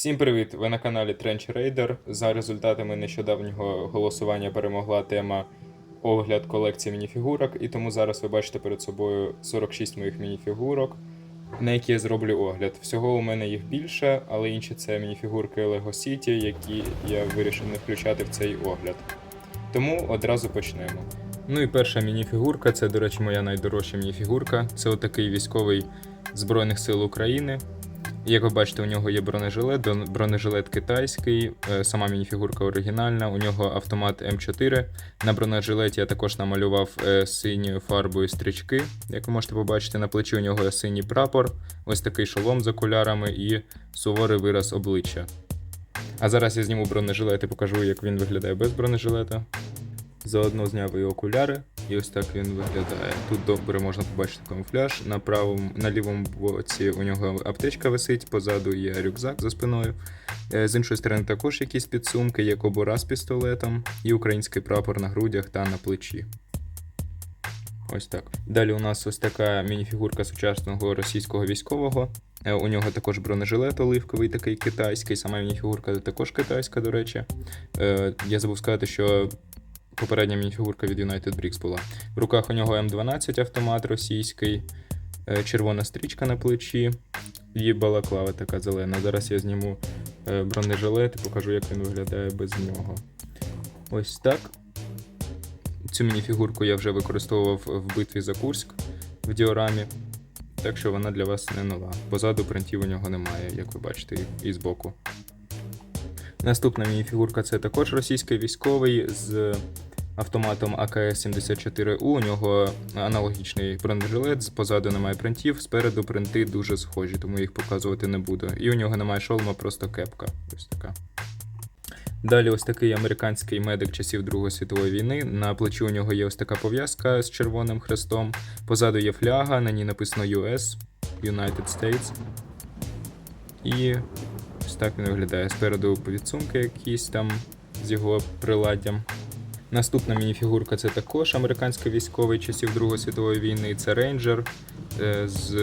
Всім привіт! Ви на каналі Trench Raider. За результатами нещодавнього голосування перемогла тема огляд колекції мініфігурок, і тому зараз ви бачите перед собою 46 моїх мініфігурок, на які я зроблю огляд. Всього у мене їх більше, але інші це мініфігурки Lego City, які я вирішив не включати в цей огляд. Тому одразу почнемо. Ну і перша мініфігурка, це, до речі, моя найдорожча мініфігурка. Це отакий військовий Збройних сил України. Як ви бачите, у нього є бронежилет, бронежилет китайський, е, сама мініфігурка оригінальна, у нього автомат М4. На бронежилеті я також намалював е, синьою фарбою стрічки. Як ви можете побачити, на плечі у нього синій прапор, ось такий шолом з окулярами і суворий вираз обличчя. А зараз я зніму бронежилет і покажу, як він виглядає без бронежилета. Заодно зняв і окуляри, і ось так він виглядає. Тут добре можна побачити камуфляж. На правому, на лівому боці у нього аптечка висить, позаду є рюкзак за спиною. Е, З іншої сторони також якісь підсумки, є кобура з пістолетом і український прапор на грудях та на плечі. Ось так. Далі у нас ось така мініфігурка сучасного російського військового. Е, У нього також бронежилет оливковий, такий китайський. Сама мініфігурка також китайська, до речі. Е, Я забув сказати, що попередня мініфігурка від United Bricks була. В руках у нього М12 автомат російський, е, червона стрічка на плечі і балаклава така зелена. Зараз я зніму е, бронежилет і покажу, як він виглядає без нього. Ось так. Цю мініфігурку я вже використовував в битві за Курськ в діорамі. Так що вона для вас не нова. Позаду принтів у нього немає, як ви бачите, і- збоку. Наступна мініфігурка це також російський військовий з автоматом АКС-74У. У нього аналогічний бронежилет, позаду немає принтів, спереду принти дуже схожі, тому їх показувати не буду. І у нього немає шолома, просто кепка. Ось така. Далі ось такий американський медик часів Другої світової війни. На плечі у нього є ось така пов'язка з червоним хрестом. Позаду є фляга, на ній написано US, United States. І ось так він виглядає. Спереду підсумки якісь там з його приладдям. Наступна мініфігурка це також американський військовий часів Другої світової війни. Це рейнджер е, з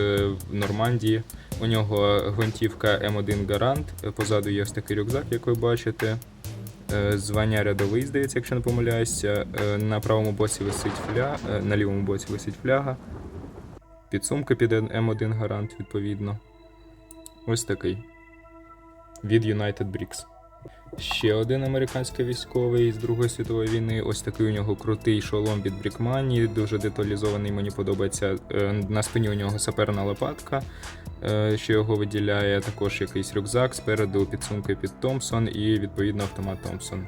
Нормандії. У нього гвинтівка М1 Гарант. Позаду є ось такий рюкзак, як ви бачите. Е, Звання рядовий, здається, якщо не помиляюся. Е, На правому боці висить фля... е, на лівому боці висить фляга. Підсумки під М1 Гарант, відповідно. Ось такий. Від United Bricks. Ще один американський військовий з Другої світової війни. Ось такий у нього крутий шолом від Брікмані, дуже деталізований, мені подобається. Е, На спині у нього саперна лопатка, е, що його виділяє. Також якийсь рюкзак, спереду підсумки під Томпсон і відповідно автомат Томпсон.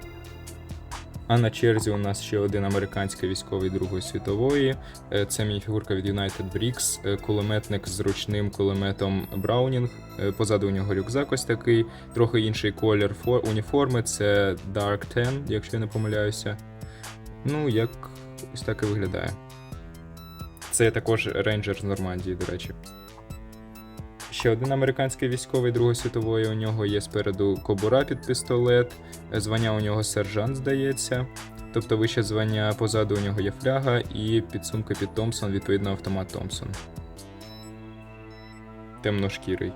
А на черзі у нас ще один американський військовий Другої світової. Е, Це мініфігурка від United Bricks, е, кулеметник з ручним кулеметом Браунінг. Е, Позаду у нього рюкзак ось такий, трохи інший колір уніформи. Це Dark Ten, якщо я не помиляюся. Ну, як ось так і виглядає. Це також рейнджер з Нормандії, до речі. Ще один американський військовий Другої світової. У нього є спереду кобура під пістолет, звання у нього сержант, здається. Тобто вище звання позаду у нього є фляга і підсумки під Томпсон, відповідно автомат Томпсон. Темношкірий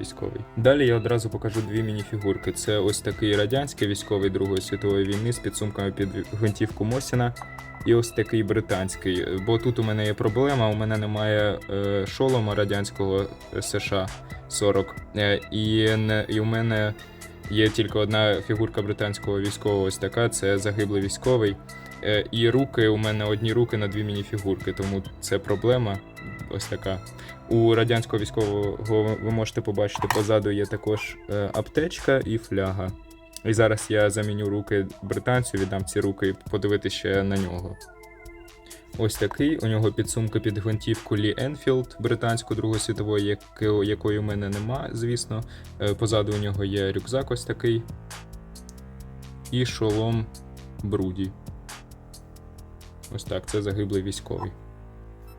військовий. Далі я одразу покажу дві мініфігурки. Це ось такий радянський військовий Другої світової війни з підсумками під гвинтівку Мосіна. І ось такий британський. Бо тут у мене є проблема, у мене немає е, шолома радянського е, США 40. Е, і, не, і у мене є тільки одна фігурка британського військового, ось така, це загиблий військовий. Е, і руки у мене одні руки на дві мініфігурки, тому це проблема. Ось така. У радянського військового ви можете побачити, позаду є також е, аптечка і фляга. І зараз я заміню руки британцю, віддам ці руки і подивитися ще на нього. Ось такий. У нього підсумки під гвинтівку Лі Енфілд, британську Другої світової, якої у мене нема, звісно. Е, Позаду у нього є рюкзак ось такий. І шолом Бруді. Ось так, це загиблий військовий.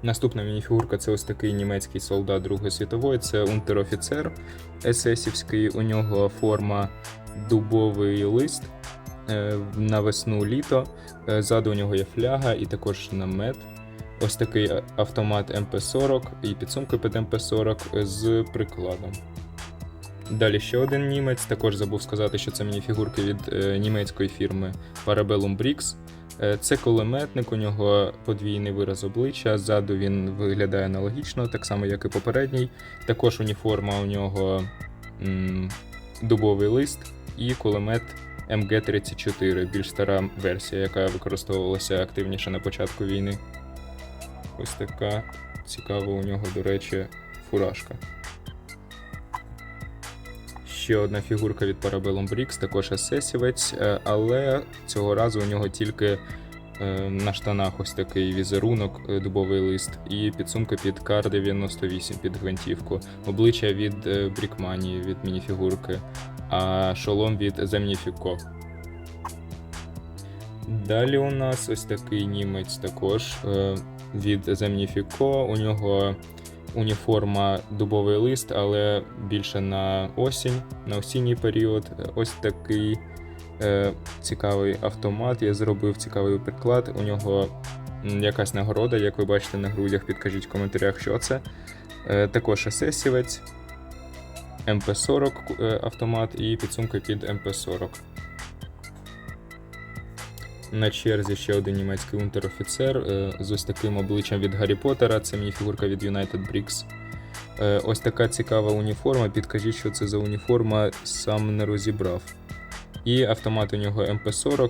Наступна мініфігурка це ось такий німецький солдат Другої світової, це унтерофіцер есесівський. У нього форма дубовий лист е, на весну літо. Е, Ззаду у нього є фляга і також намет. Ось такий автомат МП-40 і підсумки під МП-40 з прикладом. Далі ще один німець. Також забув сказати, що це мініфігурки від е, німецької фірми Parabellum Bricks. Е, Це кулеметник, у нього подвійний вираз обличчя. Ззаду він виглядає аналогічно, так само, як і попередній. Також уніформа у нього м, дубовий лист і кулемет МГ-34, більш стара версія, яка використовувалася активніше на початку війни. Ось така цікава у нього, до речі, фуражка. Ще одна фігурка від Parabellum Bricks, також есесівець, е, але цього разу у нього тільки е, на штанах ось такий візерунок, е, дубовий лист, і підсумка під кар 98 під гвинтівку, обличчя від Брікманії, від мініфігурки, а шолом від Земніфіко. Далі у нас ось такий німець також від Земніфіко. У нього уніформа дубовий лист, але більше на осінь, на осінній період. Ось такий е, цікавий автомат. Я зробив цікавий приклад. У нього якась нагорода, як ви бачите на грудях, підкажіть в коментарях, що це. Е, також есесівець, МП-40 е, автомат і підсумка під МП-40. На черзі ще один німецький унтер-офіцер е, з ось таким обличчям від Гаррі Поттера. Це мініфігурка від United Bricks. Е, Ось така цікава уніформа. Підкажіть, що це за уніформа, сам не розібрав. І автомат у нього МП-40,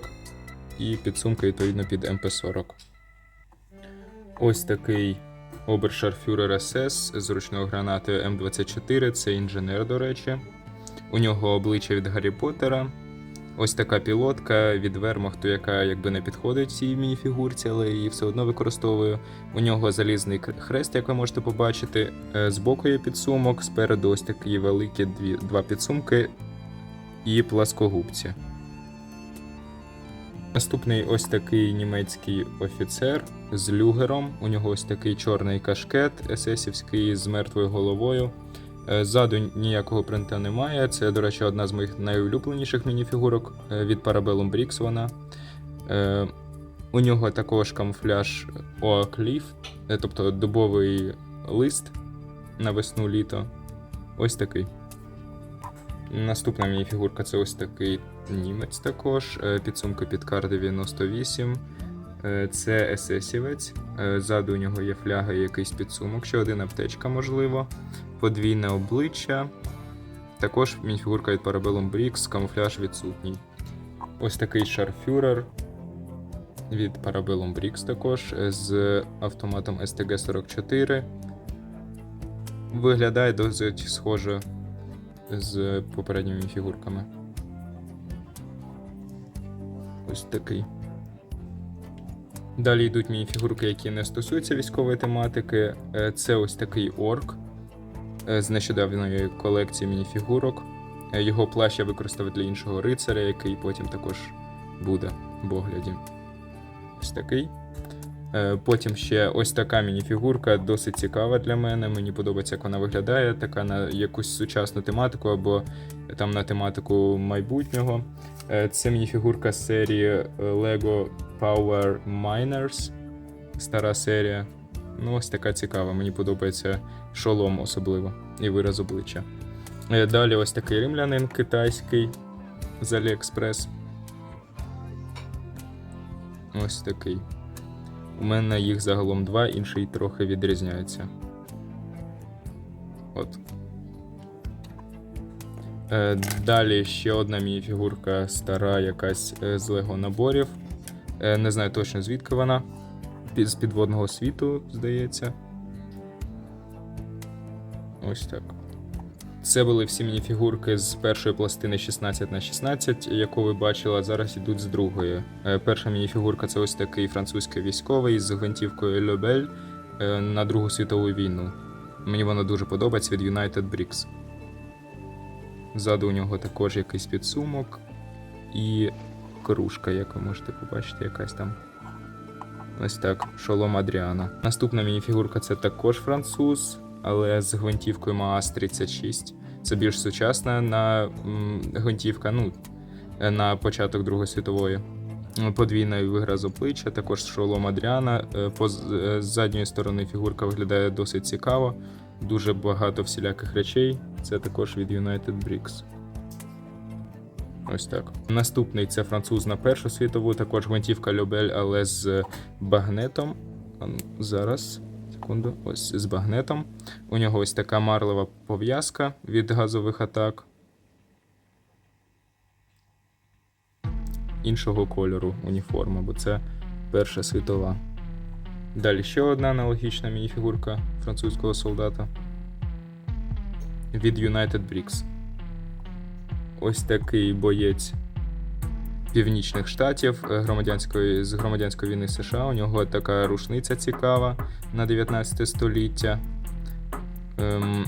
і підсумка відповідно під МП-40. Ось такий Обершарфюрер СС з ручною гранатою М24. Це інженер, до речі. У нього обличчя від Гаррі Поттера. Ось така пілотка від Вермахту, яка якби не підходить цій мініфігурці, але її все одно використовую. У нього залізний хрест, як ви можете побачити. Е, Збоку є підсумок, спереду ось такі великі дві, два підсумки і пласкогубці. Наступний ось такий німецький офіцер з люгером. У нього ось такий чорний кашкет есесівський з мертвою головою. Е, Ззаду ніякого принта немає. Це, до речі, одна з моїх найулюбленіших мініфігурок е, від Parabellum Bricks вона. Е, У нього також камуфляж Oak е, тобто дубовий лист на весну літо. Ось такий. Наступна мініфігурка це ось такий німець також. Підсумка під кар 98. Е, Це есесівець. Е, Ззаду у нього є фляга і якийсь підсумок, ще один аптечка, можливо подвійне обличчя. Також мініфігурка від Parabellum Bricks, камуфляж відсутній. Ось такий шарфюрер від Parabellum Bricks також е, з автоматом STG-44. Виглядає досить схоже з попередніми фігурками. Ось такий. Далі йдуть мініфігурки, які не стосуються військової тематики. Е, Це ось такий орк е, з нещодавної колекції мініфігурок. Е, Його плащ я використав для іншого рицаря, який потім також буде в огляді. Ось такий. Е, Потім ще ось така мініфігурка, досить цікава для мене. Мені подобається, як вона виглядає, така на якусь сучасну тематику або там на тематику майбутнього. Е, Це мініфігурка з серії е, Lego Power Miners. Стара серія. Ну, ось така цікава. Мені подобається шолом особливо і вираз обличчя. Далі ось такий римлянин китайський з AliExpress. Ось такий. У мене їх загалом два, інший трохи відрізняється. От. Е, Далі ще одна мініфігурка стара, якась е, з Лего наборів. Е, Не знаю точно звідки вона. З підводного світу, здається. Ось так. Це були всі мініфігурки з першої пластини 16 на 16, яку ви бачили, а зараз йдуть з другої. Е, Перша мініфігурка це ось такий французький військовий з гвинтівкою Льобель е, на Другу світову війну. Мені вона дуже подобається від United Bricks. Ззаду у нього також якийсь підсумок і кружка, як ви можете побачити, якась там. Ось так, шолом Адріана. Наступна мініфігурка це також француз, але з гвинтівкою Маас 36. Це більш сучасна на гвинтівка, ну, е, на початок Другої світової. М, Подвійний виграз обличчя, також шолом Адріана. Е, по з е, задньої сторони фігурка виглядає досить цікаво. Дуже багато всіляких речей це також від United Bricks. Ось так. Наступний це француз на Першу світову, також гвинтівка Льобель, але з багнетом. Зараз, секунду, ось з багнетом. У нього ось така марлева пов'язка від газових атак. Іншого кольору уніформа, бо це Перша світова. Далі ще одна аналогічна мініфігурка французького солдата від United Bricks. Ось такий боєць Північних Штатів е, громадянської, з громадянської війни США. У нього така рушниця цікава на 19 століття. Ем,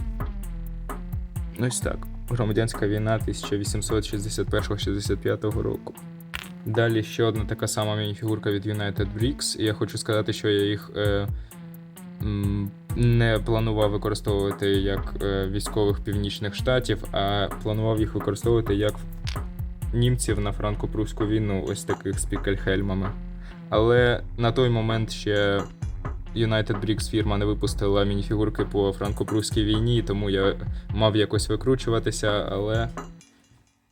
ось так. Громадянська війна 1861-65 року. Далі ще одна така сама мініфігурка від United Bricks. Я хочу сказати, що я їх е, не планував використовувати як е, військових північних штатів, а планував їх використовувати як німців на франко-прусську війну, ось таких з пікельхельмами. Але на той момент ще United Bricks фірма не випустила мініфігурки по франко-прусській війні, тому я мав якось викручуватися, але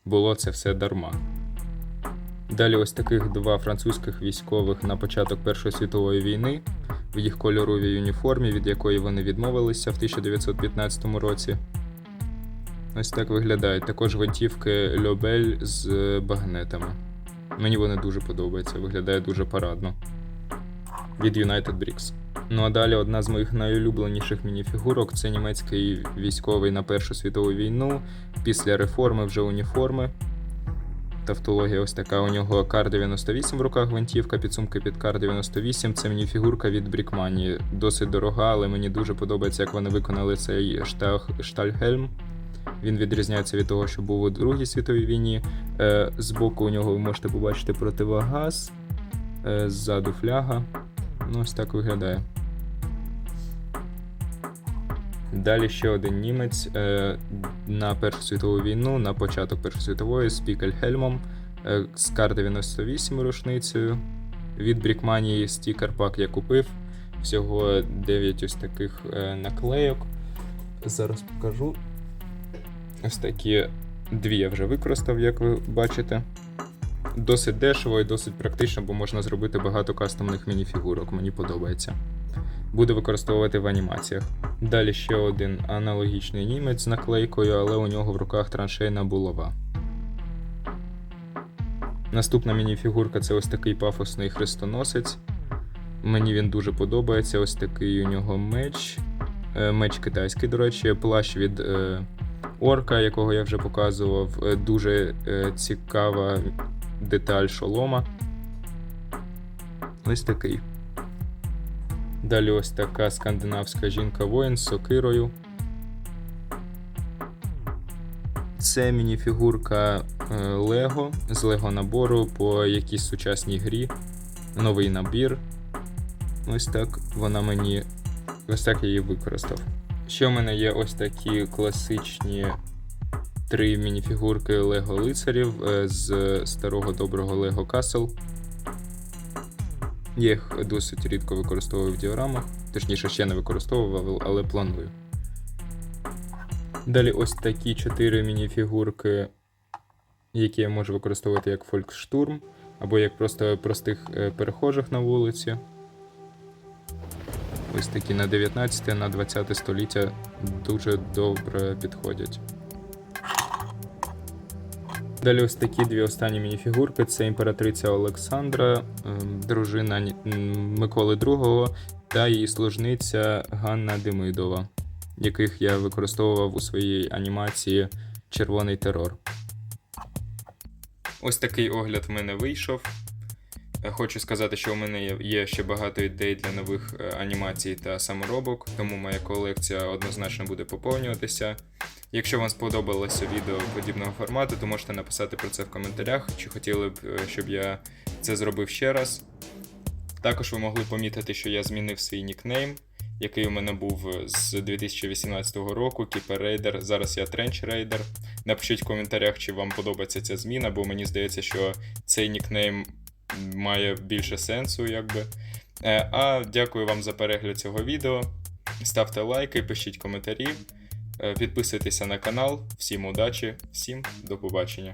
було це все дарма. Далі ось таких два французьких військових на початок Першої світової війни в їх кольоровій уніформі, від якої вони відмовилися в 1915 році. Ось так виглядають. Також гвинтівки Льобель з багнетами. Мені вони дуже подобаються, виглядає дуже парадно. Від United Bricks. Ну а далі одна з моїх найулюбленіших мініфігурок це німецький військовий на Першу світову війну. Після реформи вже уніформи. Тавтологія ось така. У нього кар 98 в руках гвинтівка, підсумки під кар 98. Це мініфігурка від Брікмані. Досить дорога, але мені дуже подобається, як вони виконали цей штах, штальгельм. Він відрізняється від того, що був у Другій світовій війні. Е, збоку у нього ви можете побачити противогаз, е, ззаду фляга. Ну, ось так виглядає. Далі ще один німець е, на Першу світову війну, на початок Першої світової з Пікельхельмом, з кар 98 рушницею. Від Брікманії стікер пак я купив. Всього 9 ось таких наклейок. Зараз покажу. Ось такі дві я вже використав, як ви бачите. Досить дешево і досить практично, бо можна зробити багато кастомних мініфігурок. Мені подобається. Буду використовувати в анімаціях. Далі ще один аналогічний німець з наклейкою, але у нього в руках траншейна булава. Наступна мініфігурка це ось такий пафосний хрестоносець. Мені він дуже подобається. Ось такий у нього меч. Е, Меч китайський, до речі, плащ від е, орка, якого я вже показував. Е, Дуже е, цікава деталь шолома. Ось такий. Далі ось така скандинавська жінка-воїн з сокирою. Це мініфігурка е, Лего з Лего набору по якійсь сучасній грі. Новий набір. Ось так вона мені. Ось так я її використав. Ще в мене є ось такі класичні три мініфігурки Лего лицарів е, з старого доброго Лего Castle. Я їх досить рідко використовую в діорамах, точніше ще не використовував, але планую. Далі ось такі чотири мініфігурки, які я можу використовувати як фолькштурм, або як просто простих е, перехожих на вулиці. Ось такі на 19 на 20 століття дуже добре підходять. Далі ось такі дві останні мініфігурки. Це імператриця Олександра, ем, дружина Миколи II та її служниця Ганна Демидова, яких я використовував у своїй анімації Червоний терор. Ось такий огляд в мене вийшов. Е, Хочу сказати, що у мене є- ще багато ідей для нових е, анімацій та саморобок, тому моя колекція однозначно буде поповнюватися. Якщо вам сподобалося відео подібного формату, то можете написати про це в коментарях, чи хотіли б, е, щоб я це зробив ще раз. Також ви могли помітити, що я змінив свій нікнейм, який у мене був з 2018 року, Keeper Raider. Зараз я Trench Raider. Напишіть в коментарях, чи вам подобається ця зміна, бо мені здається, що цей нікнейм має більше сенсу, якби. Е, А дякую вам за перегляд цього відео. Ставте лайки, пишіть коментарі. Е, Підписуйтеся на канал. Всім удачі, всім до побачення.